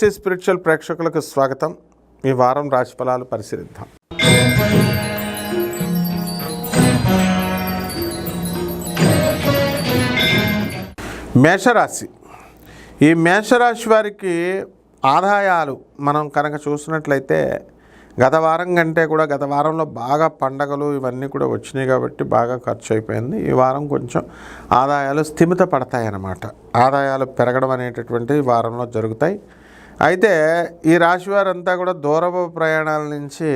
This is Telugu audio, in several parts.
సి స్పిరిచువల్ ప్రేక్షకులకు స్వాగతం. ఈ వారం రాశిఫలాలు పరిశీలిద్దాం. మేషరాశి. ఈ మేషరాశి వారికి ఆదాయాలు మనం కనుక చూసినట్లయితే గత వారం కంటే కూడా గత వారంలో బాగా పండగలు ఇవన్నీ కూడా వచ్చినాయి కాబట్టి బాగా ఖర్చు అయిపోయింది ఈ వారం కొంచెం ఆదాయాలు స్థిమిత పడతాయి అన్నమాట ఆదాయాలు పెరగడం అనేటటువంటి ఈ వారంలో జరుగుతాయి. అయితే ఈ రాశి వారంతా కూడా దూరపు ప్రయాణాల నుంచి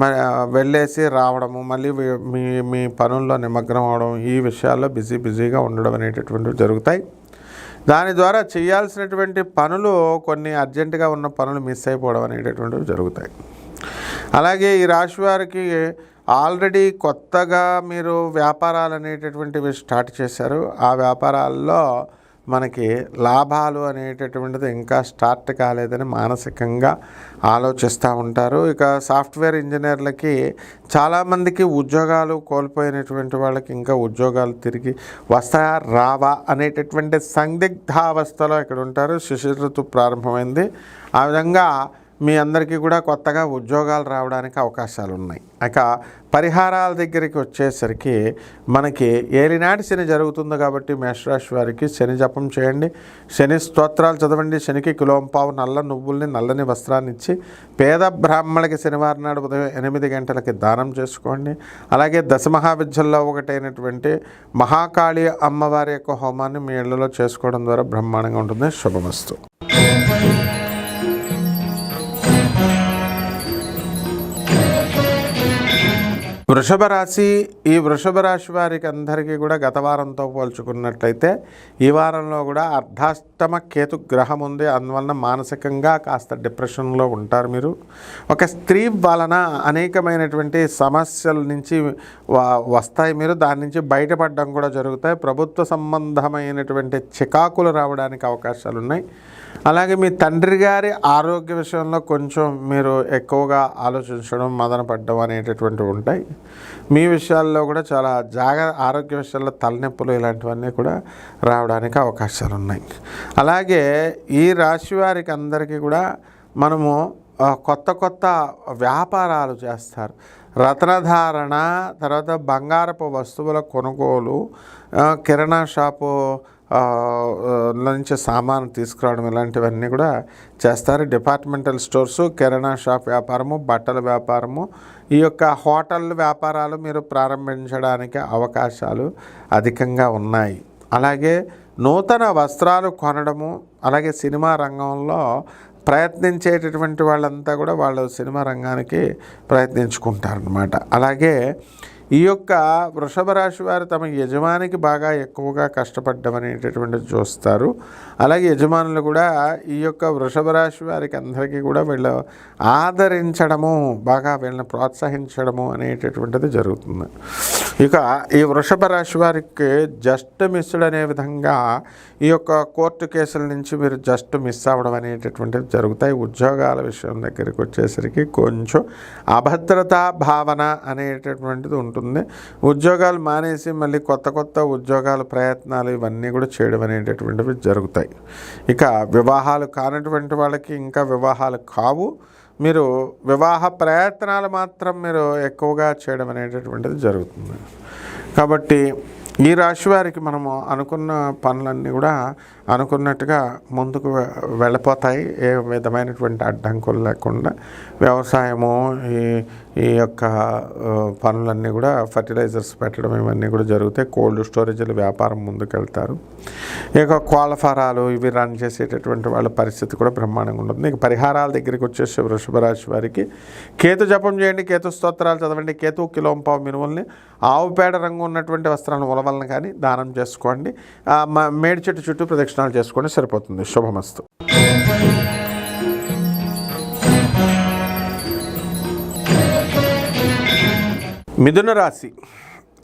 మ వెళ్ళేసి రావడము మళ్ళీ మీ మీ పనుల్లో నిమగ్నం అవడం ఈ విషయాల్లో బిజీ బిజీగా ఉండడం అనేటటువంటివి జరుగుతాయి. దాని ద్వారా చేయాల్సినటువంటి పనులు కొన్ని అర్జెంటుగా ఉన్న పనులు మిస్ అయిపోవడం అనేటటువంటివి జరుగుతాయి. అలాగే ఈ రాశి వారికి ఆల్రెడీ కొత్తగా మీరు వ్యాపారాలు అనేటటువంటివి స్టార్ట్ చేశారు. ఆ వ్యాపారాల్లో మనకి లాభాలు అనేటటువంటిది ఇంకా స్టార్ట్ కాలేదని మానసికంగా ఆలోచిస్తూ ఉంటారు. ఇక సాఫ్ట్వేర్ ఇంజనీర్లకి చాలామందికి ఉద్యోగాలు కోల్పోయినటువంటి వాళ్ళకి ఇంకా ఉద్యోగాలు తిరిగి వస్తాయా రావా అనేటటువంటి సందిగ్ధావస్థలో ఇక్కడ ఉంటారు. శిశిర ఋతు ప్రారంభమైంది. ఆ విధంగా మీ అందరికీ కూడా కొత్తగా ఉద్యోగాలు రావడానికి అవకాశాలు ఉన్నాయి ఇక పరిహారాల దగ్గరికి వచ్చేసరికి మనకి ఏలినాటి శని జరుగుతుంది కాబట్టి మేషరాశి వారికి శని జపం చేయండి. శని స్తోత్రాలు చదవండి. శనికి కిలోంపావు నల్ల నువ్వుల్ని నల్లని వస్త్రాన్ని ఇచ్చి పేద బ్రాహ్మణులకి శనివారం నాడు ఉదయం ఎనిమిది గంటలకి దానం చేసుకోండి. అలాగే దశమహావిద్యల్లో ఒకటైనటువంటి మహాకాళి అమ్మవారి యొక్క హోమాన్ని మీ ఇళ్ళలో చేసుకోవడం ద్వారా బ్రహ్మాండంగా ఉంటుంది. శుభమస్తు. వృషభ రాశి ఈ వృషభ రాశి వారికి అందరికీ కూడా గత వారంతో పోల్చుకున్నట్లయితే ఈ వారంలో కూడా అర్ధాష్టమ కేతు గ్రహం ఉంది. అందువలన మానసికంగా కాస్త డిప్రెషన్లో ఉంటారు మీరు. ఒక స్త్రీ వలన అనేకమైనటువంటి సమస్యల నుంచి వస్తాయి మీరు. దాని నుంచి బయటపడడం కూడా జరుగుతాయి. ప్రభుత్వ సంబంధమైనటువంటి చికాకులు రావడానికి అవకాశాలు ఉన్నాయి. అలాగే మీ తండ్రి గారి ఆరోగ్య విషయంలో కొంచెం మీరు ఎక్కువగా ఆలోచించడం మదనపడ్డం అనేటటువంటి అనేటటువంటివి ఉంటాయి. మీ విషయాల్లో కూడా చాలా జాగ్ర ఆరోగ్య విషయాల్లో తలనొప్పులు ఇలాంటివన్నీ కూడా రావడానికి అవకాశాలు ఉన్నాయి. అలాగే ఈ రాశి వారికి అందరికీ కూడా మనము కొత్త కొత్త వ్యాపారాలు చేస్తారు. రత్నధారణ తర్వాత బంగారపు వస్తువుల కొనుగోలు కిరాణా షాపు నుంచి సామాను తీసుకురావడం ఇలాంటివన్నీ కూడా చేస్తారు. డిపార్ట్మెంటల్ స్టోర్స్ కిరాణా షాప్ వ్యాపారము బట్టల వ్యాపారము ఈ యొక్క హోటల్ వ్యాపారాలు మీరు ప్రారంభించడానికి అవకాశాలు అధికంగా ఉన్నాయి. అలాగే నూతన వస్త్రాలు కొనడము అలాగే సినిమా రంగంలో ప్రయత్నించేటటువంటి వాళ్ళంతా కూడా వాళ్ళు సినిమా రంగానికి ప్రయత్నించుకుంటారనమాట అలాగే ఈ యొక్క వృషభ రాశి వారు తమ యజమానికి బాగా ఎక్కువగా కష్టపడ్డం అనేటటువంటిది చూస్తారు. అలాగే యజమానులు కూడా ఈ యొక్క వృషభ రాశి వారికి అందరికీ కూడా వీళ్ళు ఆదరించడము బాగా వీళ్ళని ప్రోత్సహించడము అనేటటువంటిది జరుగుతుంది. ఇక ఈ వృషభ రాశి వారికి జస్ట్ మిస్డ్ అనే విధంగా ఈ యొక్క కోర్టు కేసుల నుంచి మీరు జస్ట్ మిస్ అవ్వడం అనేటటువంటిది జరుగుతాయి. ఉద్యోగాల విషయం దగ్గరికి వచ్చేసరికి కొంచెం అభద్రతా భావన అనేటటువంటిది ఉంటుంది. ఉద్యోగాలు మానేసి మళ్ళీ కొత్త కొత్త ఉద్యోగాల ప్రయత్నాలు ఇవన్నీ కూడా చేయడం అనేటటువంటివి జరుగుతాయి. ఇక వివాహాలు కానటువంటి వాళ్ళకి ఇంకా వివాహాలు కావు. మీరు వివాహ ప్రయత్నాలు మాత్రం మీరు ఎక్కువగా చేయడం అనేటటువంటిది జరుగుతుంది. కాబట్టి ఈ రాశి వారికి మనము అనుకున్న పనులన్నీ కూడా అనుకున్నట్టుగా ముందుకు వె- వెళ్ళిపోతాయి. ఏ విధమైనటువంటి అడ్డంకులు లేకుండా వ్యవసాయము ఈ ఈ యొక్క పనులన్నీ కూడా ఫర్టిలైజర్స్ పెట్టడం ఇవన్నీ కూడా జరుగుతాయి. కోల్డ్ స్టోరేజీల వ్యాపారం ముందుకెళ్తారు. ఇక కోళ్ళ ఫారాలు ఇవి రన్ చేసేటటువంటి వాళ్ళ పరిస్థితి కూడా బ్రహ్మాండంగా ఉంటుంది. ఇక పరిహారాల దగ్గరికి వచ్చేసి వృషభరాశి వారికి కేతు జపం చేయండి కేతు స్తోత్రాలు చదవండి కేతు కిలోంపావు మినువుల్ని ఆవు పేడ రంగు ఉన్నటువంటి వస్త్రాలను ఉలవలను కానీ దానం చేసుకోండి. మేడి చెట్టు చుట్టూ ప్రదక్షిణ దర్శనాలు చేసుకుంటే సరిపోతుంది. శుభమస్తు. మిథున రాశి.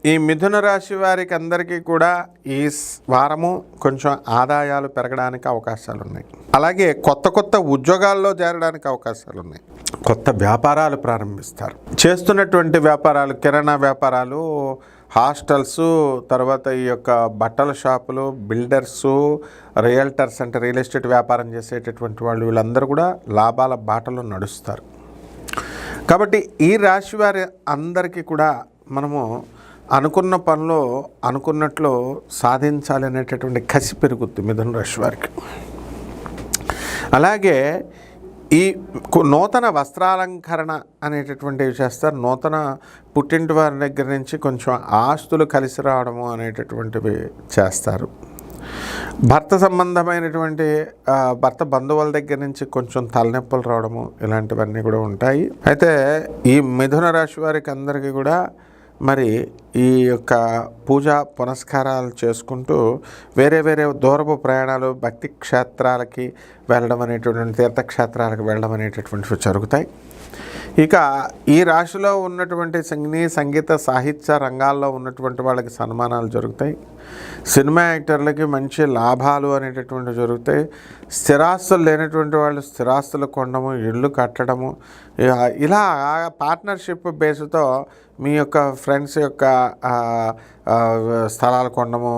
ఈ మిథున రాశి వారికి అందరికీ కూడా ఈ వారము కొంచెం ఆదాయాలు పెరగడానికి అవకాశాలు ఉన్నాయి. అలాగే కొత్త కొత్త ఉద్యోగాల్లో చేరడానికి అవకాశాలు ఉన్నాయి. కొత్త వ్యాపారాలు ప్రారంభిస్తారు. చేస్తున్నటువంటి వ్యాపారాలు కిరాణా వ్యాపారాలు హాస్టల్స్ తర్వాత ఈ యొక్క బట్టల షాపులు బిల్డర్సు రియల్టర్స్ అంటే రియల్ ఎస్టేట్ వ్యాపారం చేసేటటువంటి వాళ్ళు వీళ్ళందరూ కూడా లాభాల బాటలో నడుస్తారు. కాబట్టి ఈ రాశి వారి అందరికీ కూడా మనము అనుకున్న పనిలో అనుకున్నట్లు సాధించాలి అనేటటువంటి కసి పెరుగుద్ది మిథున రాశి వారికి. అలాగే ఈ కు- నూతన వస్త్రాలంకరణ అనేటటువంటివి చేస్తారు? నూతన పుట్టింటి వారి దగ్గర నుంచి కొంచెం ఆస్తులు కలిసి రావడము అనేటటువంటివి చేస్తారు. భర్త సంబంధమైనటువంటి భర్త బంధువుల దగ్గర నుంచి కొంచెం తలనొప్పులు రావడము ఇలాంటివన్నీ కూడా ఉంటాయి. అయితే ఈ మిథున రాశి వారికి అందరికీ కూడా మరి ఈ యొక్క పూజా పునస్కారాలు చేసుకుంటూ వేరే వేరే దూరపు ప్రయాణాలు భక్తి క్షేత్రాలకి వెళ్ళడం అనేటటువంటి తీర్థక్షేత్రాలకు వెళ్ళడం అనేటటువంటివి జరుగుతాయి. ఇక ఈ రాశిలో ఉన్నటువంటి సంగీ సంగీత సాహిత్య రంగాల్లో ఉన్నటువంటి వాళ్ళకి సన్మానాలు జరుగుతాయి. సినిమా యాక్టర్లకి మంచి లాభాలు అనేటటువంటి జరుగుతాయి. స్థిరాస్తులు లేనటువంటి వాళ్ళు స్థిరాస్తులు కొనడము ఇళ్ళు కట్టడము ఇలా పార్ట్నర్షిప్ బేస్తో మీ యొక్క ఫ్రెండ్స్ యొక్క స్థలాలు కొనడము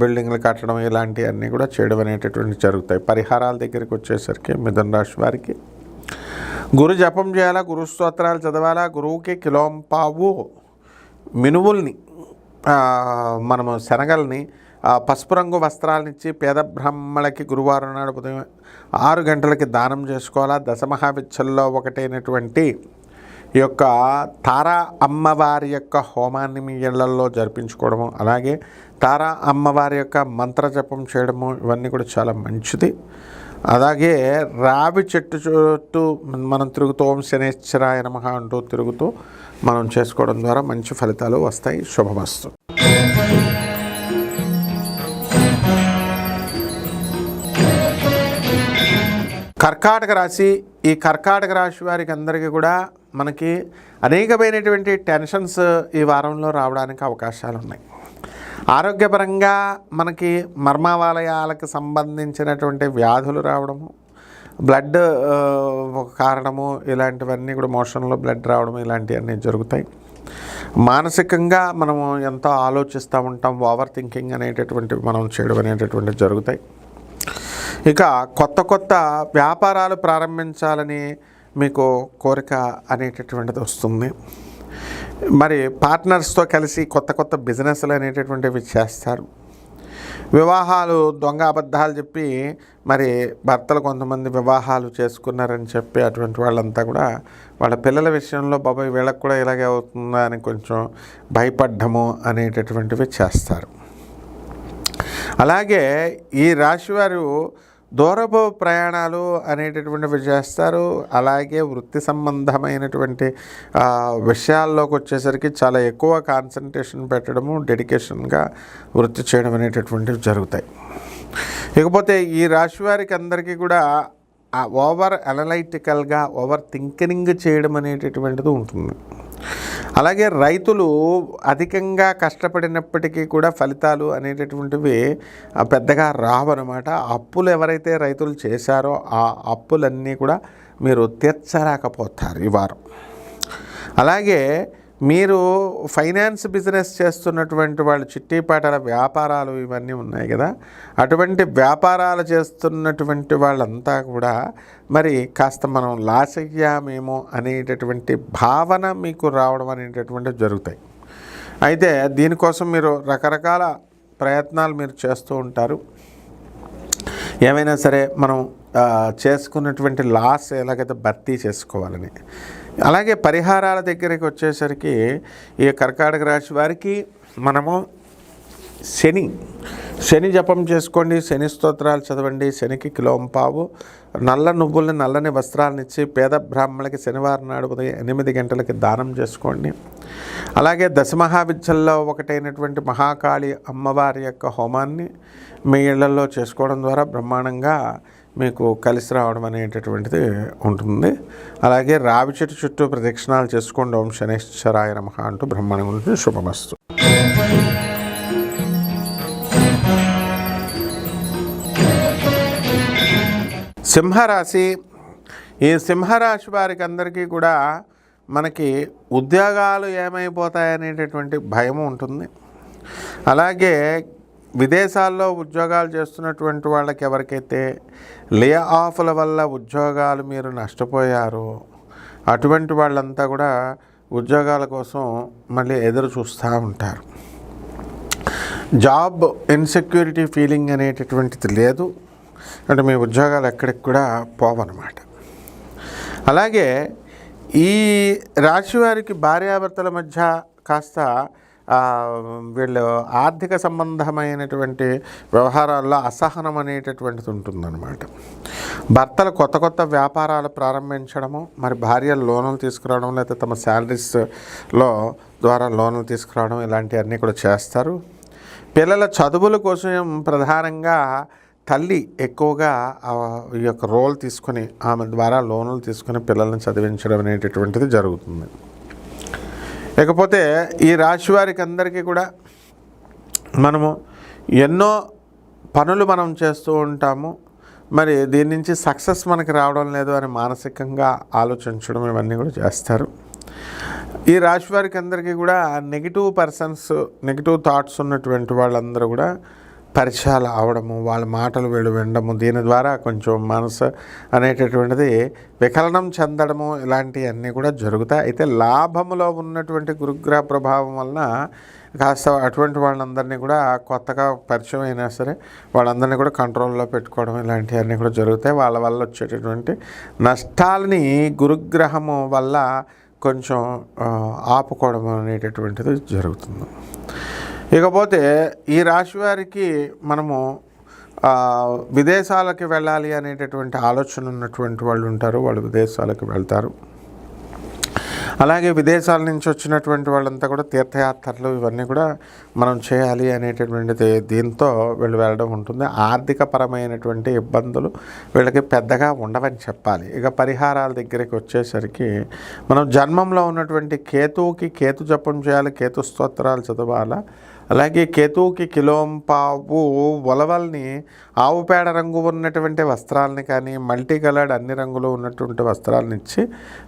బిల్డింగ్లు కట్టడం ఇలాంటివన్నీ కూడా చేయడం అనేటటువంటి జరుగుతాయి. పరిహారాల దగ్గరికి వచ్చేసరికి మిథున రాశి వారికి గురు జపం చేయాలా గురు స్తోత్రాలు చదవాలా గురువుకి కిలోంపావు మినువుల్ని మనము శనగల్ని పసుపు రంగు వస్త్రాలనిచ్చి పేద బ్రాహ్మణులకి గురువారం నాడు ఉదయం ఆరు గంటలకి దానం చేసుకోవాలా. దశమహావిచ్చల్లో ఒకటైనటువంటి ఈ యొక్క తారా అమ్మవారి యొక్క హోమాన్ని మీ ఇళ్ళలో జరిపించుకోవడము అలాగే తారా అమ్మవారి యొక్క మంత్ర జపం చేయడము ఇవన్నీ కూడా చాలా మంచిది. అలాగే రావి చెట్టు చుట్టూ మనం తిరుగుతూ ఓం శనేశ్వరాయ నమః అంటూ తిరుగుతూ మనం చేసుకోవడం ద్వారా మంచి ఫలితాలు వస్తాయి. శుభమస్తు. కర్కాటక రాశి ఈ కర్కాటక రాశి వారికి అందరికీ కూడా మనకి అనేకమైనటువంటి టెన్షన్స్ ఈ వారంలో రావడానికి అవకాశాలు ఉన్నాయి ఆరోగ్యపరంగా మనకి మర్మావాలయాలకు సంబంధించినటువంటి వ్యాధులు రావడము బ్లడ్ ఒక కారణము ఇలాంటివన్నీ కూడా మోషన్లో బ్లడ్ రావడం ఇలాంటివన్నీ జరుగుతాయి. మానసికంగా మనము ఎంతో ఆలోచిస్తూ ఉంటాం ఓవర్ థింకింగ్ అనేటటువంటివి మనం చేయడం అనేటటువంటివి జరుగుతాయి. ఇక కొత్త కొత్త వ్యాపారాలు ప్రారంభించాలని మీకు కోరిక అనేటటువంటిది వస్తుంది. మరి పార్ట్నర్స్తో కలిసి కొత్త కొత్త బిజినెస్లు అనేటటువంటివి చేస్తారు. వివాహాలు దొంగ అబద్ధాలు చెప్పి మరి భర్తలు కొంతమంది వివాహాలు చేసుకున్నారని చెప్పి అటువంటి వాళ్ళంతా కూడా వాళ్ళ పిల్లల విషయంలో బాబాయ్ వీళ్ళకి కూడా ఇలాగే అవుతుందా అని కొంచెం భయపడ్డము అనేటటువంటివి చేస్తారు. అలాగే ఈ రాశివారు దూరపు ప్రయాణాలు అనేటటువంటివి చేస్తారు. అలాగే వృత్తి సంబంధమైనటువంటి విషయాల్లోకి వచ్చేసరికి చాలా ఎక్కువ కాన్సన్ట్రేషన్ పెట్టడము డెడికేషన్గా వృత్తి చేయడం అనేటటువంటివి జరుగుతాయి. ఇకపోతే ఈ రాశి వారికి అందరికీ కూడా ఓవర్ అనలైటికల్గా ఓవర్ థింకింగ్ చేయడం అనేటటువంటిది ఉంటుంది. అలాగే రైతులు అధికంగా కష్టపడినప్పటికీ కూడా ఫలితాలు అనేటటువంటివి పెద్దగా రావన్నమాట. అప్పులు ఎవరైతే రైతులు చేశారో ఆ అప్పులన్నీ కూడా మీరు తీర్చలేకపోతారు ఈ వారం. అలాగే మీరు ఫైనాన్స్ బిజినెస్ చేస్తున్నటువంటి వాళ్ళు చిట్టిపాటల వ్యాపారాలు ఇవన్నీ ఉన్నాయి కదా. అటువంటి వ్యాపారాలు చేస్తున్నటువంటి వాళ్ళంతా కూడా మరి కాస్త మనం లాస్ అయ్యామేమో అనేటటువంటి భావన మీకు రావడం అనేటటువంటివి జరుగుతాయి. అయితే దీనికోసం మీరు రకరకాల ప్రయత్నాలు మీరు చేస్తూ ఉంటారు. ఏమైనా సరే మనం చేసుకున్నటువంటి లాస్ ఎలాగైతే భర్తీ చేసుకోవాలని అలాగే పరిహారాల దగ్గరికి వచ్చేసరికి ఈ కర్కాటక రాశి వారికి మనము శని శని జపం చేసుకోండి శని స్తోత్రాలు చదవండి శనికి కిలోంపావు నల్ల నువ్వుల్ని నల్లని వస్త్రాలను ఇచ్చి పేద బ్రాహ్మణులకి శనివారం నాడు ఉదయం ఎనిమిది గంటలకి దానం చేసుకోండి. అలాగే దశమహావిద్యల్లో ఒకటైనటువంటి మహాకాళి అమ్మవారి యొక్క హోమాన్ని మీ ఇళ్ళలో చేసుకోవడం ద్వారా బ్రహ్మాండంగా మీకు కలిసి రావడం అనేటటువంటిది ఉంటుంది. అలాగే రావి చెట్టు చుట్టూ ప్రదక్షిణాలు చేసుకోండి. ఓం శనేశ్వరాయ నమః అంటూ బ్రహ్మాండంగా ఉంటుంది. శుభమస్తు. సింహరాశి ఈ సింహరాశి వారికి అందరికీ కూడా మనకి ఉద్యోగాలు ఏమైపోతాయనేటటువంటి భయం ఉంటుంది. అలాగే విదేశాల్లో ఉద్యోగాలు చేస్తున్నటువంటి వాళ్ళకి ఎవరికైతే లే ఆఫ్ల వల్ల ఉద్యోగాలు మీరు నష్టపోయారో అటువంటి వాళ్ళంతా కూడా ఉద్యోగాల కోసం మళ్ళీ ఎదురు చూస్తూ ఉంటారు. జాబ్ ఇన్సెక్యూరిటీ ఫీలింగ్ అనేటటువంటిది లేదు. అంటే మీ ఉద్యోగాలు ఎక్కడికి కూడా పోవన్నమాట. అలాగే ఈ రాశి వారికి భార్యాభర్తల మధ్య కాస్త వీళ్ళు ఆర్థిక సంబంధమైనటువంటి వ్యవహారాల్లో అసహనం అనేటటువంటిది ఉంటుందన్నమాట. భర్తలు కొత్త కొత్త వ్యాపారాలు ప్రారంభించడము మరి భార్యలు లోన్లు తీసుకురావడం లేకపోతే తమ శాలరీస్లో ద్వారా లోన్లు తీసుకురావడం ఇలాంటివన్నీ కూడా చేస్తారు. పిల్లల చదువుల కోసం ప్రధానంగా తల్లి ఎక్కువగా ఈ యొక్క రోల్ తీసుకొని ఆమె ద్వారా లోన్లు తీసుకొని పిల్లల్ని చదివించడం అనేటటువంటిది జరుగుతుంది. ఇకపోతే ఈ రాశి వారికి అందరికీ కూడా మనము ఎన్నో పనులు మనం చేస్తూ ఉంటాము. మరి దీని నుంచి సక్సెస్ మనకి రావడం లేదు అని మానసికంగా ఆలోచించడం ఇవన్నీ కూడా చేస్తారు. ఈ రాశి వారికి అందరికీ కూడా నెగిటివ్ పర్సన్స్ నెగిటివ్ థాట్స్ ఉన్నటువంటి వాళ్ళందరూ కూడా పరిచయాలు అవడము వాళ్ళ మాటలు వీళ్ళు వినడము దీని ద్వారా కొంచెం మనసు అనేటటువంటిది వికలనం చెందడము ఇలాంటివన్నీ కూడా జరుగుతాయి. అయితే లాభములో ఉన్నటువంటి గురుగ్రహ ప్రభావం వలన కాస్త అటువంటి వాళ్ళందరినీ కూడా కొత్తగా పరిచయం అయినా సరే వాళ్ళందరినీ కూడా కంట్రోల్లో పెట్టుకోవడం ఇలాంటివన్నీ కూడా జరుగుతాయి. వాళ్ళ వల్ల వచ్చేటటువంటి నష్టాలని గురుగ్రహము వల్ల కొంచెం ఆపుకోవడం అనేటటువంటిది జరుగుతుంది. ఇకపోతే ఈ రాశి వారికి మనము విదేశాలకి వెళ్ళాలి అనేటటువంటి ఆలోచన ఉన్నటువంటి వాళ్ళు ఉంటారు వాళ్ళు విదేశాలకు వెళ్తారు. అలాగే విదేశాల నుంచి వచ్చినటువంటి వాళ్ళంతా కూడా తీర్థయాత్రలు ఇవన్నీ కూడా మనం చేయాలి అనేటటువంటిది దీంతో వీళ్ళు వెళ్ళడం ఉంటుంది. ఆర్థిక పరమైనటువంటి ఇబ్బందులు వీళ్ళకి పెద్దగా ఉండవని చెప్పాలి. ఇక పరిహారాల దగ్గరికి వచ్చేసరికి మనం జన్మంలో ఉన్నటువంటి కేతువుకి కేతు జపం చేయాలి కేతు స్తోత్రాలు చదవాలా అలాగే కేతువుకి కిలోంపావు వలవల్ని ఆవు పేడ రంగు ఉన్నటువంటి వస్త్రాలని కానీ మల్టీ కలర్డ్ అన్ని రంగులు ఉన్నటువంటి వస్త్రాలను ఇచ్చి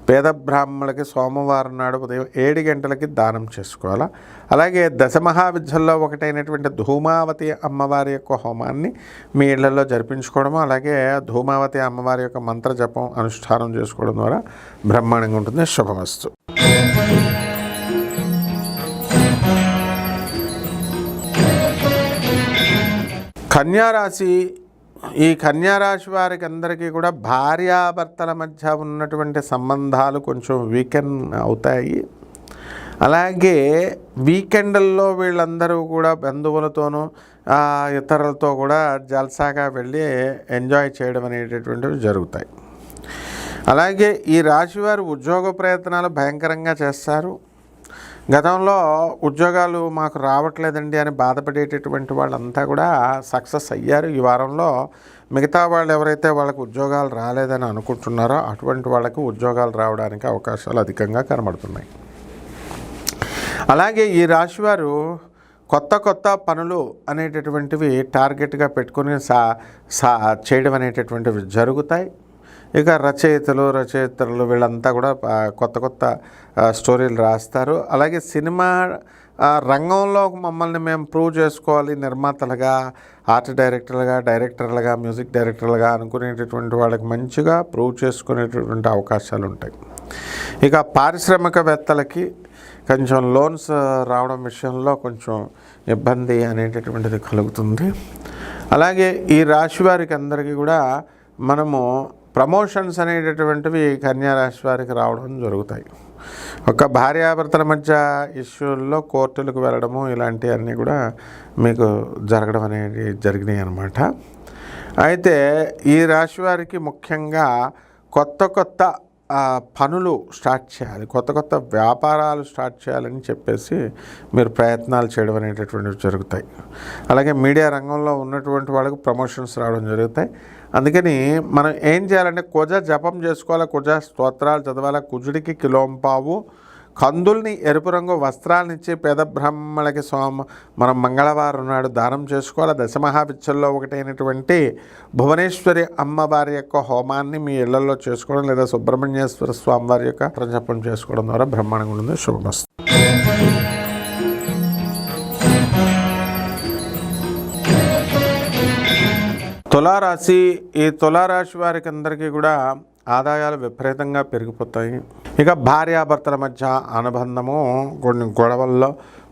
పేద బ్రాహ్మణులకి సోమవారం నాడు ఉదయం ఏడు గంటలకి దానం చేసుకోవాలి. అలాగే దశమహావిద్యల్లో ఒకటైనటువంటి ధూమావతి అమ్మవారి యొక్క హోమాన్ని మీ ఇళ్ళలో జరిపించుకోవడము అలాగే ధూమావతి అమ్మవారి యొక్క మంత్ర జపం అనుష్ఠానం చేసుకోవడం ద్వారా బ్రహ్మాండంగా ఉంటుంది. శుభమస్తు. కన్యారాశి ఈ కన్యారాశి వారికి అందరికీ కూడా భార్యాభర్తల మధ్య ఉన్నటువంటి సంబంధాలు కొంచెం వీకెండ్ అవుతాయి. అలాగే వీకెండ్ల్లో వీళ్ళందరూ కూడా బంధువులతోనూ ఇతరులతో కూడా జల్సాగా వెళ్ళి ఎంజాయ్ చేయడం అనేటటువంటివి జరుగుతాయి. అలాగే ఈ రాశివారు ఉద్యోగ ప్రయత్నాలు భయంకరంగా చేస్తారు. గతంలో ఉద్యోగాలు మాకు రావట్లేదండి అని బాధపడేటటువంటి వాళ్ళంతా కూడా సక్సెస్ అయ్యారు. ఈ వారంలో మిగతా వాళ్ళు ఎవరైతే వాళ్ళకు ఉద్యోగాలు రాలేదని అనుకుంటున్నారో అటువంటి వాళ్ళకి ఉద్యోగాలు రావడానికి అవకాశాలు అధికంగా కనబడుతున్నాయి. అలాగే ఈ రాశివారు కొత్త కొత్త పనులు అనేటటువంటివి టార్గెట్గా పెట్టుకుని సా సా చేయడం అనేటటువంటివి జరుగుతాయి. ఇక రచయితలు రచయితలు వీళ్ళంతా కూడా కొత్త కొత్త స్టోరీలు రాస్తారు. అలాగే సినిమా రంగంలో మమ్మల్ని మేము ప్రూవ్ చేసుకోవాలి నిర్మాతలుగా ఆర్ట్ డైరెక్టర్లుగా డైరెక్టర్లుగా మ్యూజిక్ డైరెక్టర్లుగా అనుకునేటటువంటి వాళ్ళకి మంచిగా ప్రూవ్ చేసుకునేటటువంటి అవకాశాలు ఉంటాయి. ఇక పారిశ్రామికవేత్తలకి కొంచెం లోన్స్ రావడం విషయంలో కొంచెం ఇబ్బంది అనేటటువంటిది కలుగుతుంది. అలాగే ఈ రాశి వారికి అందరికీ కూడా మనము ప్రమోషన్స్ అనేటటువంటివి కన్యా రాశి వారికి రావడం జరుగుతాయి. ఒక భార్యాభర్తల మధ్య ఇష్యూల్లో కోర్టులకు వెళ్ళడము ఇలాంటివన్నీ కూడా మీకు జరగడం అనేది జరిగినాయి అన్నమాట. అయితే ఈ రాశి వారికి ముఖ్యంగా కొత్త కొత్త పనులు స్టార్ట్ చేయాలి. కొత్త కొత్త వ్యాపారాలు స్టార్ట్ చేయాలని చెప్పేసి మీరు ప్రయత్నాలు చేయడం అనేటటువంటివి జరుగుతాయి. అలాగే మీడియా రంగంలో ఉన్నటువంటి వాళ్ళకు ప్రమోషన్స్ రావడం జరుగుతాయి. అందుకని మనం ఏం చేయాలంటే కుజ జపం చేసుకోవాలి కుజ స్తోత్రాలు చదవాలి కుజుడికి కిలోంపావు కందుల్ని ఎరుపు రంగు వస్త్రాలనిచ్చి పేద బ్రాహ్మణులకి సోమ మనం మంగళవారం నాడు దానం చేసుకోవాలి దశమహావిచ్చల్లో ఒకటైనటువంటి భువనేశ్వరి అమ్మవారి యొక్క హోమాన్ని మీ ఇళ్ళలో చేసుకోవడం లేదా సుబ్రహ్మణ్యేశ్వర స్వామివారి యొక్క ప్రజపం చేసుకోవడం ద్వారా బ్రహ్మాండంగా ఉంటుంది. శుభమస్తు. తులారాశి ఈ తులారాశి వారికి అందరికీ కూడా ఆదాయాలు విపరీతంగా పెరిగిపోతాయి. ఇక భార్యాభర్తల మధ్య అనుబంధము కొన్ని గొడవల్లో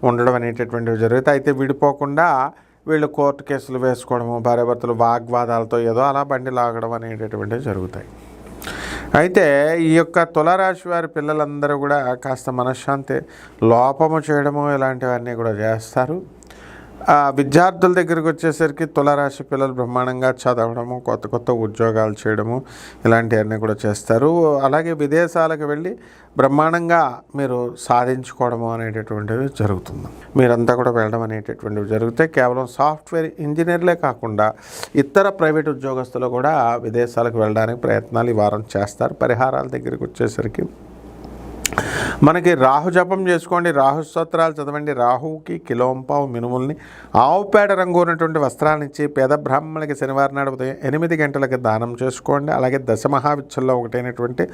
ఉండడం అనేటటువంటివి జరుగుతాయి. అయితే విడిపోకుండా వీళ్ళు కోర్టు కేసులు వేసుకోవడము భార్యాభర్తలు వాగ్వాదాలతో ఏదో అలా బండి లాగడం అనేటటువంటివి జరుగుతాయి. అయితే ఈ యొక్క తులారాశి వారి పిల్లలందరూ కూడా కాస్త మనశ్శాంతి లోపము చేయడము ఇలాంటివన్నీ కూడా చేస్తారు. విద్యార్థుల దగ్గరికి వచ్చేసరికి తులారాశి పిల్లలు బ్రహ్మాండంగా చదవడము కొత్త కొత్త ఉద్యోగాలు చేయడము ఇలాంటివన్నీ కూడా చేస్తారు. అలాగే విదేశాలకు వెళ్ళి బ్రహ్మాండంగా మీరు సాధించుకోవడము అనేటటువంటిది జరుగుతుంది. మీరంతా కూడా వెళ్ళడం అనేటటువంటివి జరిగితే కేవలం సాఫ్ట్వేర్ ఇంజనీర్లే కాకుండా ఇతర ప్రైవేట్ ఉద్యోగస్తులు కూడా విదేశాలకు వెళ్ళడానికి ప్రయత్నాలు ఈ వారం చేస్తారు. పరిహారాల దగ్గరికి వచ్చేసరికి మనకి రాహు జపం చేసుకోండి రాహు స్తోత్రాలు చదవండి రాహువుకి కిలోంపావు మినుముల్ని ఆవుపేడ రంగు ఉన్నటువంటి వస్త్రాలను ఇచ్చి పేద బ్రాహ్మణులకి శనివారం నాడు ఉదయం ఎనిమిది గంటలకి దానం చేసుకోండి. అలాగే దశమహావిచ్చల్లో ఒకటైనటువంటి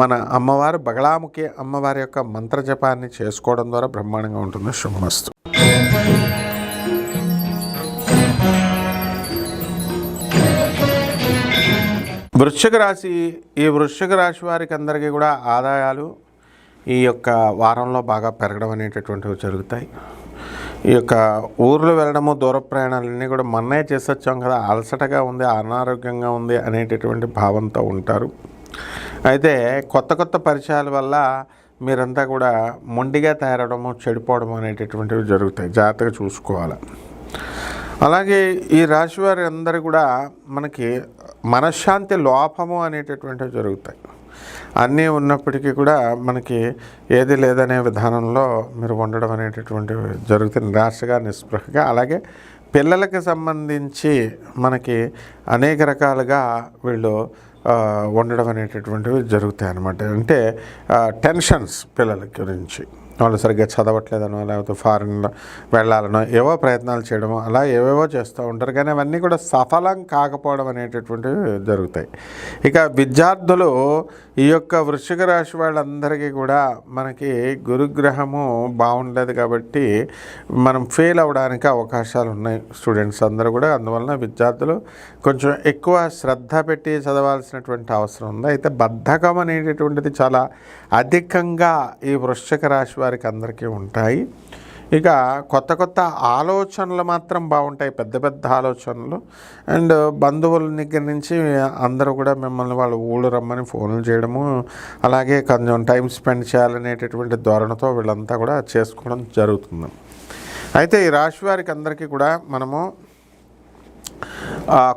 మన అమ్మవారు బగళాముఖి అమ్మవారి యొక్క మంత్ర జపాన్ని చేసుకోవడం ద్వారా బ్రహ్మాండంగా ఉంటుంది. శుభమస్తు. వృశ్చిక రాశి ఈ వృశ్చిక రాశి వారికి అందరికీ కూడా ఆదాయాలు ఈ యొక్క వారంలో బాగా పెరగడం అనేటటువంటివి జరుగుతాయి. ఈ యొక్క ఊర్లో వెళ్ళడము దూర ప్రయాణాలన్నీ కూడా మొన్నే చేసొచ్చాం కదా అలసటగా ఉంది అనారోగ్యంగా ఉంది అనేటటువంటి భావంతో ఉంటారు. అయితే కొత్త కొత్త పరిచయాల వల్ల మీరంతా కూడా మొండిగా తయారవడము చెడిపోవడం అనేటటువంటివి జరుగుతాయి. జాగ్రత్తగా చూసుకోవాలి. అలాగే ఈ రాశి వారి అందరూ కూడా మనకి మనశ్శాంతి లోపము అనేటటువంటివి జరుగుతాయి. అన్నీ ఉన్నప్పటికీ కూడా మనకి ఏది లేదనే విధానంలో మీరు ఉండడం అనేటటువంటి జరుగుతుంది నిరాశగా నిస్పృహగా. అలాగే పిల్లలకి సంబంధించి మనకి అనేక రకాలుగా వీళ్ళు ఉండడం అనేటటువంటివి జరుగుతాయి అన్నమాట అంటే టెన్షన్స్ పిల్లల గురించి. వాళ్ళు సరిగ్గా చదవట్లేదనో లేకపోతే ఫారెన్లో వెళ్ళాలనో ఏవో ప్రయత్నాలు చేయడమో అలా ఏవేవో చేస్తూ ఉంటారు. కానీ అవన్నీ కూడా సఫలం కాకపోవడం అనేటటువంటివి జరుగుతాయి. ఇక విద్యార్థులు ఈ యొక్క వృశ్చిక రాశి వాళ్ళందరికీ కూడా మనకి గురుగ్రహము బాగుండదు కాబట్టి మనం ఫెయిల్ అవ్వడానికి అవకాశాలు ఉన్నాయి స్టూడెంట్స్ అందరూ కూడా. అందువలన విద్యార్థులు కొంచెం ఎక్కువ శ్రద్ధ పెట్టి చదవాల్సినటువంటి అవసరం ఉంది. అయితే బద్ధకం అనేటటువంటిది చాలా అధికంగా ఈ వృశ్చిక రాశి వారికి అందరికీ ఉంటాయి. ఇక కొత్త కొత్త ఆలోచనలు మాత్రం బాగుంటాయి. పెద్ద పెద్ద ఆలోచనలు. అండ్ బంధువుల దగ్గర నుంచి అందరూ కూడా మిమ్మల్ని వాళ్ళు ఊళ్ళు రమ్మని ఫోన్లు చేయడము అలాగే కొంచెం టైం స్పెండ్ చేయాలనేటటువంటి ధోరణితో వీళ్ళంతా కూడా చేసుకోవడం జరుగుతుంది. అయితే ఈ రాశి వారికి అందరికీ కూడా మనము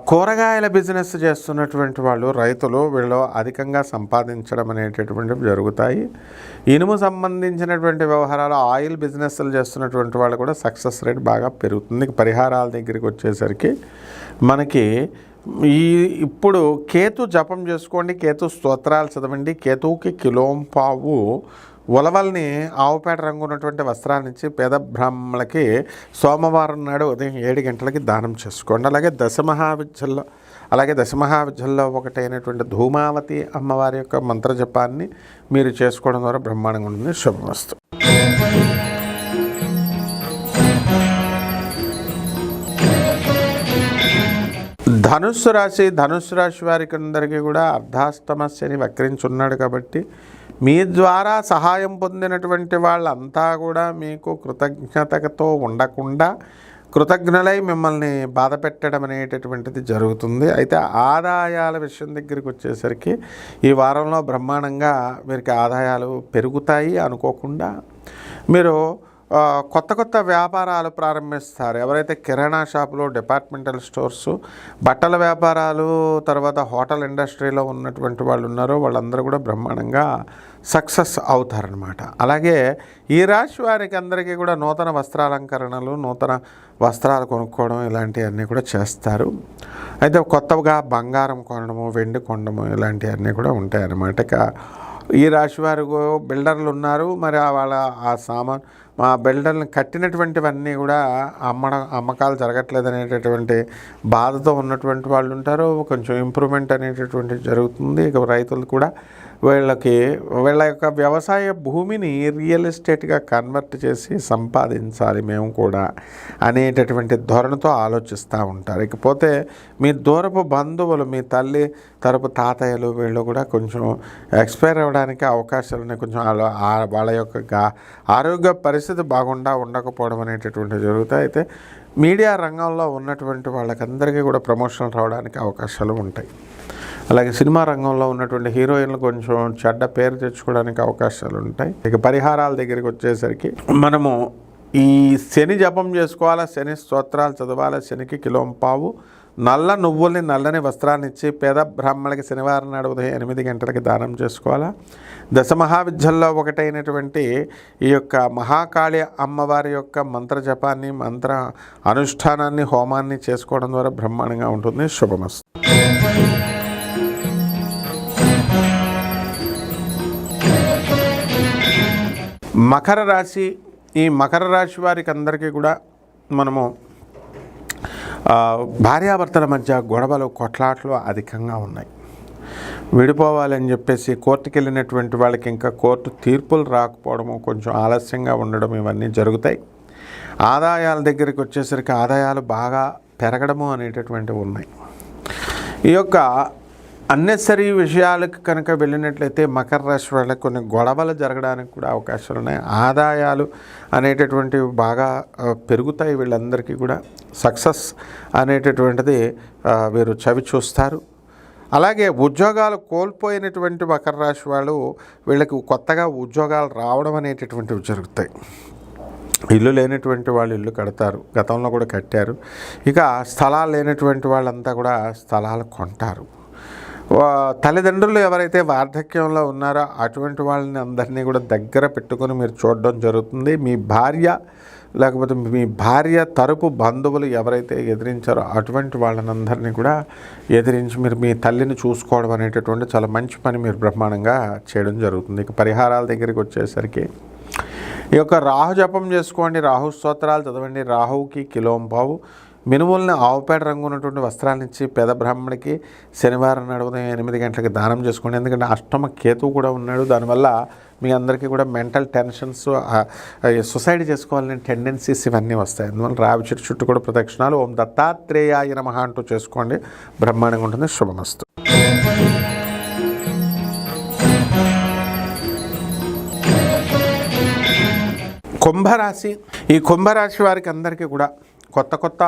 కూరగాయల బిజినెస్ చేస్తున్నటువంటి వాళ్ళు రైతులు వీళ్ళు అధికంగా సంపాదించడం అనేటటువంటివి జరుగుతాయి. ఇనుము సంబంధించినటువంటి వ్యవహారాలు ఆయిల్ బిజినెస్లు చేస్తున్నటువంటి వాళ్ళు కూడా సక్సెస్ రేట్ బాగా పెరుగుతుంది. పరిహారాల దగ్గరికి వచ్చేసరికి మనకి ఈ ఇప్పుడు కేతు జపం చేసుకోండి కేతు స్తోత్రాలు చదవండి. కేతువుకి కిలోం పావు ఉలవల్ని ఆవుపేట రంగు ఉన్నటువంటి వస్త్రాన్నిచ్చి పేద బ్రాహ్మణులకి సోమవారం నాడు ఉదయం ఏడు గంటలకి దానం చేసుకోండి. అలాగే దశమహావిద్యల్లో అలాగే దశమహావిద్యల్లో ఒకటైనటువంటి ధూమావతి అమ్మవారి యొక్క మంత్రజపాన్ని మీరు చేసుకోవడం ద్వారా బ్రహ్మాండంగా ఉంటుంది. శుభమస్తు. ధనుస్సు రాశి ధనుస్సు రాశి వారికి అందరికీ కూడా అర్ధాష్టమస్యని వక్రించున్నాడు కాబట్టి మీ ద్వారా సహాయం పొందినటువంటి వాళ్ళంతా కూడా మీకు కృతజ్ఞతతో ఉండకుండా కృతజ్ఞులై మిమ్మల్ని బాధ పెట్టడం అనేటటువంటిది జరుగుతుంది. అయితే ఆదాయాల విషయం దగ్గరికి వచ్చేసరికి ఈ వారంలో బ్రహ్మాండంగా వీరికి ఆదాయాలు పెరుగుతాయి అనుకోకుండా మీరు కొత్త కొత్త వ్యాపారాలు ప్రారంభిస్తారు. ఎవరైతే కిరాణా షాపులు డిపార్ట్మెంటల్ స్టోర్స్ బట్టల వ్యాపారాలు తర్వాత హోటల్ ఇండస్ట్రీలో ఉన్నటువంటి వాళ్ళు ఉన్నారో వాళ్ళందరూ కూడా బ్రహ్మాండంగా సక్సెస్ అవుతారనమాట అలాగే ఈ రాశి వారికి అందరికీ కూడా నూతన వస్త్రాలంకరణలు నూతన వస్త్రాలు కొనుక్కోవడం ఇలాంటివన్నీ కూడా చేస్తారు. అయితే కొత్తగా బంగారం కొనడము వెండి కొనడము ఇలాంటివన్నీ కూడా ఉంటాయి అన్నమాట ఇక ఈ రాశి వారు బిల్డర్లు ఉన్నారు. మరి ఆ వాళ్ళ ఆ సామాన్ మా బిల్డర్లను కట్టినటువంటివన్నీ కూడా అమ్మడం అమ్మకాలు జరగట్లేదు అనేటటువంటి బాధతో ఉన్నటువంటి వాళ్ళు ఉంటారు కొంచెం ఇంప్రూవ్మెంట్ అనేటటువంటి జరుగుతుంది. ఇక రైతులు కూడా వీళ్ళకి వీళ్ళ యొక్క వ్యవసాయ భూమిని రియల్ ఎస్టేట్గా కన్వర్ట్ చేసి సంపాదించాలి మేము కూడా అనేటటువంటి ధోరణితో ఆలోచిస్తూ ఉంటారు. ఇకపోతే మీ దూరపు బంధువులు మీ తల్లి తరపు తాతయ్యలు వీళ్ళు కూడా కొంచెం ఎక్స్పైర్ అవ్వడానికి అవకాశాలు ఉన్నాయి. కొంచెం వాళ్ళ యొక్క గా- ఆరోగ్య పరిస్థితి బాగుండా ఉండకపోవడం అనేటటువంటి జరుగుతాయి. అయితే మీడియా రంగంలో ఉన్నటువంటి వాళ్ళకందరికీ కూడా ప్రమోషన్లు రావడానికి అవకాశాలు ఉంటాయి. అలాగే సినిమా రంగంలో ఉన్నటువంటి హీరోయిన్లు కొంచెం చెడ్డ పేరు తెచ్చుకోవడానికి అవకాశాలు ఉంటాయి. ఇక పరిహారాల దగ్గరికి వచ్చేసరికి మనము ఈ శని జపం చేసుకోవాలా శని స్తోత్రాలు చదవాలా శనికి కిలోం పావు నల్ల నువ్వుల్ని నల్లని వస్త్రాన్ని ఇచ్చి పేద బ్రాహ్మణులకి శనివారం నాడు ఉదయం ఎనిమిది గంటలకి దానం చేసుకోవాలా. దశ మహావిద్యల్లో ఒకటైనటువంటి ఈ యొక్క మహాకాళి అమ్మవారి యొక్క మంత్ర జపాన్ని మంత్ర అనుష్ఠానాన్ని హోమాన్ని చేసుకోవడం ద్వారా బ్రహ్మాండంగా ఉంటుంది. శుభమస్తు. మకర రాశి ఈ మకర రాశి వారికి అందరికీ కూడా మనము భార్యాభర్తల మధ్య గొడవలు కొట్లాట్లు అధికంగా ఉన్నాయి. విడిపోవాలని చెప్పేసి కోర్టుకి వెళ్ళినటువంటి వాళ్ళకి ఇంకా కోర్టు తీర్పులు రాకపోవడము కొంచెం ఆలస్యంగా ఉండడం ఇవన్నీ జరుగుతాయి. ఆదాయాల దగ్గరికి వచ్చేసరికి ఆదాయాలు బాగా పెరగడము అనేటటువంటివి ఉన్నాయి. ఈ యొక్క అన్నెసరీ విషయాలకు కనుక వెళ్ళినట్లయితే మకర రాశి వాళ్ళకి కొన్ని గొడవలు జరగడానికి కూడా అవకాశాలు ఉన్నాయి. ఆదాయాలు అనేటటువంటివి బాగా పెరుగుతాయి వీళ్ళందరికీ కూడా. సక్సెస్ అనేటటువంటిది వీరు చవి చూస్తారు. అలాగే ఉద్యోగాలు కోల్పోయినటువంటి మకర రాశి వాళ్ళు వీళ్ళకి కొత్తగా ఉద్యోగాలు రావడం అనేటటువంటివి జరుగుతాయి. ఇల్లు లేనటువంటి వాళ్ళు ఇల్లు కడతారు. గతంలో కూడా కట్టారు. ఇక స్థలాలు లేనటువంటి వాళ్ళంతా కూడా స్థలాలు కొంటారు. తల్లిదండ్రులు ఎవరైతే వార్ధక్యంలో ఉన్నారో అటువంటి వాళ్ళని అందరినీ కూడా దగ్గర పెట్టుకొని మీరు చూడడం జరుగుతుంది. మీ భార్య లేకపోతే మీ భార్య తరపు బంధువులు ఎవరైతే ఎదిరించారో అటువంటి వాళ్ళనందరినీ కూడా ఎదిరించి మీరు మీ తల్లిని చూసుకోవడం అనేటటువంటి చాలా మంచి పని మీరు బ్రహ్మాండంగా చేయడం జరుగుతుంది. ఇక పరిహారాల దగ్గరికి వచ్చేసరికి ఈ యొక్క రాహు జపం చేసుకోండి. రాహు స్తోత్రాలు చదవండి. రాహుకి కిలోంపావు మినుములని ఆవుపేట రంగు ఉన్నటువంటి వస్త్రాలను ఇచ్చి పేద బ్రాహ్మణికి శనివారం నాడు ఉదయం ఎనిమిది గంటలకు దానం చేసుకోండి ఎందుకంటే అష్టమ కేతువు కూడా ఉన్నాడు. దానివల్ల మీ అందరికీ కూడా మెంటల్ టెన్షన్స్ సొసైడ్ చేసుకోవాలనే టెండెన్సీస్ ఇవన్నీ వస్తాయి. అందువల్ల రావి చెట్టు చుట్టూ కూడా ప్రదక్షిణాలు. ఓం దత్తాత్రేయాయ నమః అంటూ చేసుకోండి. బ్రహ్మాండంగా ఉంటుంది. శుభమస్తు. కుంభరాశి. ఈ కుంభరాశి వారికి అందరికీ కూడా కొత్త కొత్త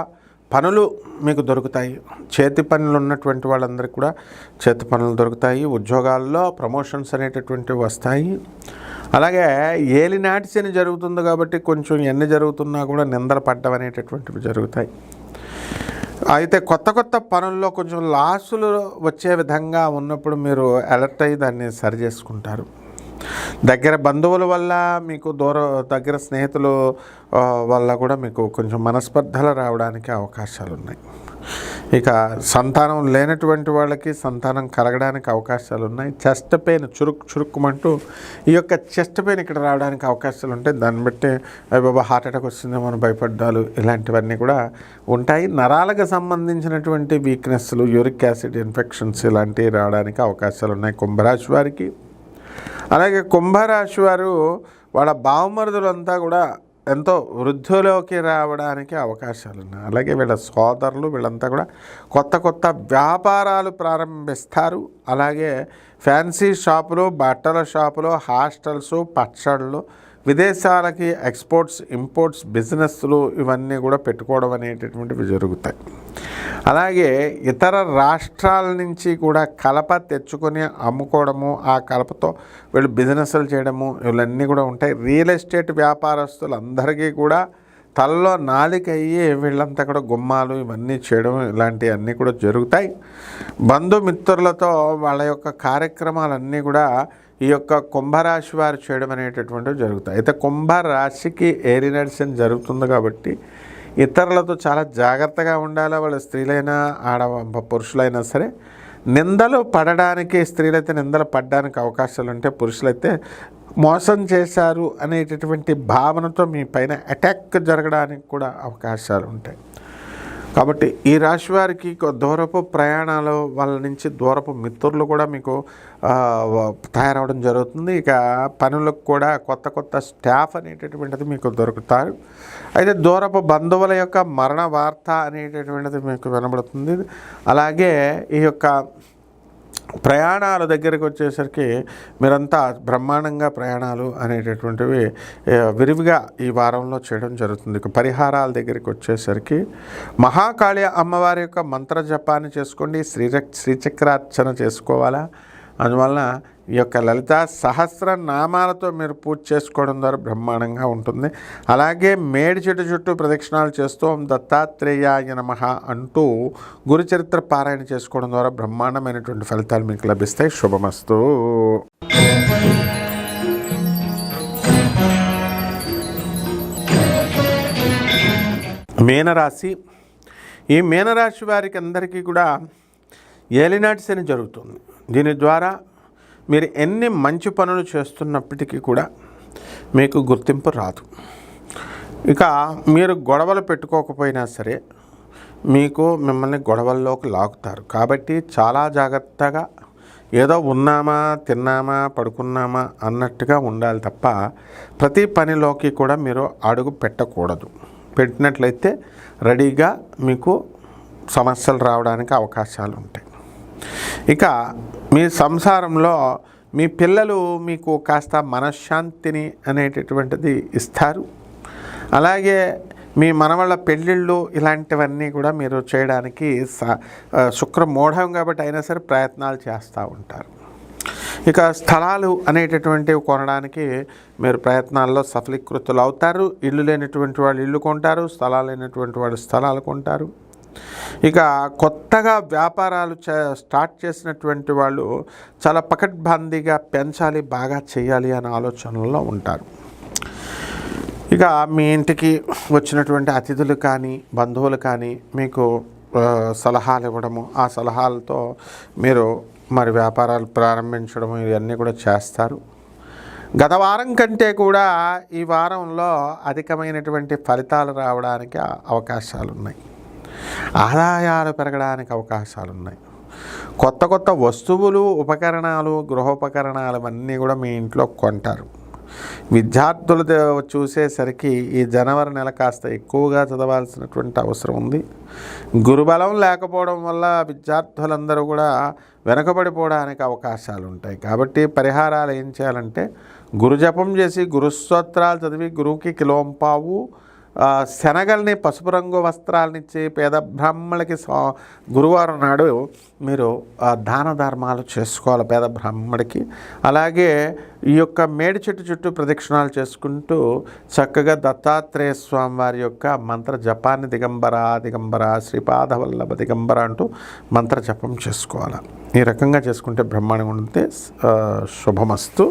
పనులు మీకు దొరుకుతాయి. చేతి పనులు ఉన్నటువంటి వాళ్ళందరికీ కూడా చేతి పనులు దొరుకుతాయి. ఉద్యోగాల్లో ప్రమోషన్స్ అనేటటువంటివి వస్తాయి. అలాగే ఏలినాటి శని జరుగుతుంది కాబట్టి కొంచెం ఎన్ని జరుగుతున్నా కూడా నిందలు పడ్డం అనేటటువంటివి జరుగుతాయి. అయితే కొత్త కొత్త పనుల్లో కొంచెం లాసులు వచ్చే విధంగా ఉన్నప్పుడు మీరు అలర్ట్ అయ్యి దాన్ని సరి చేసుకుంటారు. దగ్గర బంధువుల వల్ల మీకు దూర దగ్గర స్నేహితులు వల్ల కూడా మీకు కొంచెం మనస్పర్ధలు రావడానికి అవకాశాలు ఉన్నాయి. ఇక సంతానం లేనటువంటి వాళ్ళకి సంతానం కలగడానికి అవకాశాలు ఉన్నాయి. చెస్ట్ పెయిన్ చురుక్ చురుక్కుమంటూ ఈ యొక్క చెస్ట్ పెయిన్ ఇక్కడ రావడానికి అవకాశాలు ఉంటాయి దాన్ని బట్టి బాబా హార్ట్ అటాక్ వస్తుందేమో అని భయపడ్డాలు ఇలాంటివన్నీ కూడా ఉంటాయి. నరాలకు సంబంధించినటువంటి వీక్నెస్లు యూరిక్ యాసిడ్ ఇన్ఫెక్షన్స్ ఇలాంటివి రావడానికి అవకాశాలు ఉన్నాయి కుంభరాశి వారికి. అలాగే కుంభరాశి వారు వాళ్ళ బావమరుదులంతా కూడా ఎంతో వృద్ధిలోకి రావడానికి అవకాశాలు ఉన్నాయి. అలాగే వీళ్ళ సోదరులు వీళ్ళంతా కూడా కొత్త కొత్త వ్యాపారాలు ప్రారంభిస్తారు. అలాగే ఫ్యాన్సీ షాపులు బట్టల షాపులు హాస్టల్స్ పచ్చళ్ళు విదేశాలకి ఎక్స్పోర్ట్స్ ఇంపోర్ట్స్ బిజినెస్లు ఇవన్నీ కూడా పెట్టుకోవడం అనేటటువంటివి జరుగుతాయి. అలాగే ఇతర రాష్ట్రాల నుంచి కూడా కలప తెచ్చుకొని అమ్ముకోవడము ఆ కలపతో వీళ్ళు బిజినెస్లు చేయడము ఇవన్నీ కూడా ఉంటాయి. రియల్ ఎస్టేట్ వ్యాపారస్తులందరికీ కూడా తలలో నాలిక అయ్యి వీళ్ళంతా కూడా గుమ్మాలు ఇవన్నీ చేయడం ఇలాంటివన్నీ కూడా జరుగుతాయి. బంధుమిత్రులతో వాళ్ళ యొక్క కార్యక్రమాలన్నీ కూడా ఈ యొక్క కుంభరాశి వారు చేయడం అనేటటువంటివి జరుగుతాయి. అయితే కుంభరాశికి ఏరి నడిచిన జరుగుతుంది కాబట్టి ఇతరులతో చాలా జాగ్రత్తగా ఉండాలి? వాళ్ళ స్త్రీలైనా ఆడ పురుషులైనా సరే నిందలు పడడానికి స్త్రీలైతే నిందలు పడడానికి అవకాశాలు ఉంటే పురుషులైతే మోసం చేశారు అనేటటువంటి భావనతో మీ పైన అటాక్ జరగడానికి కూడా అవకాశాలు ఉంటాయి. కాబట్టి ఈ రాశి వారికి దూరపు ప్రయాణాలు వాళ్ళ నుంచి దూరపు మిత్రులు కూడా మీకు తయారవడం జరుగుతుంది. ఇక పనులకు కూడా కొత్త కొత్త స్టాఫ్ అనేటటువంటిది మీకు దొరుకుతారు. అయితే దూరపు బంధువుల యొక్క మరణ వార్త అనేటటువంటిది మీకు వినబడుతుంది. అలాగే ఈ యొక్క ప్రయాణాల దగ్గరికి వచ్చేసరికి మీరంతా బ్రహ్మాండంగా ప్రయాణాలు అనేటటువంటివి విరివిగా ఈ వారంలో చేయడం జరుగుతుంది. పరిహారాల దగ్గరికి వచ్చేసరికి మహాకాళి అమ్మవారి యొక్క మంత్ర జపాన్ని చేసుకోండి శ్రీచక్రార్చన చేసుకోవాలా? అందువలన ఈ యొక్క లలిత సహస్ర నామాలతో మీరు పూజ చేసుకోవడం ద్వారా బ్రహ్మాండంగా ఉంటుంది. అలాగే మేడి చెట్టు చుట్టూ ప్రదక్షిణాలు చేస్తూ ఓం దత్తాత్రేయాయ నమః అంటూ గురుచరిత్ర పారాయణ చేసుకోవడం ద్వారా బ్రహ్మాండమైనటువంటి ఫలితాలు మీకు లభిస్తాయి. శుభమస్తు. మీనరాశి. ఈ మీనరాశి వారికి అందరికీ కూడా ఏలినాటి శని జరుగుతుంది. దీని ద్వారా మీరు ఎన్ని మంచి పనులు చేస్తున్నప్పటికీ కూడా మీకు గుర్తింపు రాదు. ఇక మీరు గొడవలు పెట్టుకోకపోయినా సరే మీకు మిమ్మల్ని గొడవల్లోకి లాగుతారు. కాబట్టి చాలా జాగ్రత్తగా ఏదో ఉన్నామా తిన్నామా పడుకున్నామా అన్నట్టుగా ఉండాలి తప్ప ప్రతి పనిలోకి కూడా మీరు అడుగు పెట్టకూడదు. పెట్టినట్లయితే రెడీగా మీకు సమస్యలు రావడానికి అవకాశాలు ఉంటాయి. ఇక మీ సంసారంలో మీ పిల్లలు మీకు కాస్త మనశ్శాంతిని అనేటటువంటిది ఇస్తారు. అలాగే మీ మనవళ్ళ పెళ్ళిళ్ళు ఇలాంటివన్నీ కూడా మీరు చేయడానికి స- శుక్ర మూఢం కాబట్టి అయినా సరే ప్రయత్నాలు చేస్తూ ఉంటారు. ఇక స్థలాలు అనేటటువంటివి కొనడానికి మీరు ప్రయత్నాల్లో సఫలీకృతులు అవుతారు ఇల్లు లేనటువంటి వాళ్ళు ఇల్లు కొంటారు స్థలాలు లేనటువంటి వాళ్ళు స్థలాలు కొంటారు. ఇక కొత్తగా వ్యాపారాలు చే స్టార్ట్ చేసినటువంటి వాళ్ళు చాలా పకడ్బందీగా పెంచాలి బాగా చేయాలి అనే ఆలోచనలో ఉంటారు. ఇక మీ ఇంటికి వచ్చినటువంటి అతిథులు కానీ బంధువులు కానీ మీకు సలహాలు ఇవ్వడము ఆ సలహాలతో మీరు మరి వ్యాపారాలు ప్రారంభించడం ఇవన్నీ కూడా చేస్తారు. గత వారం కంటే కూడా ఈ వారంలో అధికమైనటువంటి ఫలితాలు రావడానికి అవకాశాలు ఉన్నాయి ఆదాయాలు పెరగడానికి అవకాశాలు ఉన్నాయి కొత్త కొత్త వస్తువులు ఉపకరణాలు గృహోపకరణాలు అన్నీ కూడా మీ ఇంట్లో కొంటారు. విద్యార్థులు చూసేసరికి ఈ జనవరి నెల కాస్త ఎక్కువగా చదవాల్సినటువంటి అవసరం ఉంది. గురుబలం లేకపోవడం వల్ల విద్యార్థులందరూ కూడా వెనకబడిపోవడానికి అవకాశాలు ఉంటాయి. కాబట్టి పరిహారాలు ఏం చేయాలంటే గురుజపం చేసి గురుస్తోత్రాలు చదివి గురువుకి కిలోంపావు శనగల్ని పసుపు రంగు వస్త్రాలనిచ్చి పేద బ్రాహ్మణులకి గురువారం నాడు మీరు దాన ధర్మాలు చేసుకోవాలి పేద బ్రాహ్మడికి అలాగే ఈ యొక్క మేడి చెట్టు చుట్టూ ప్రదక్షిణాలు చేసుకుంటూ చక్కగా దత్తాత్రేయ స్వామి వారి యొక్క మంత్ర జపాన్ని దిగంబర దిగంబర శ్రీపాదవల్లభ దిగంబర అంటూ మంత్ర జపం చేసుకోవాలి. ఈ రకంగా చేసుకుంటే బ్రహ్మాండంగా ఉంటే శుభమస్తు.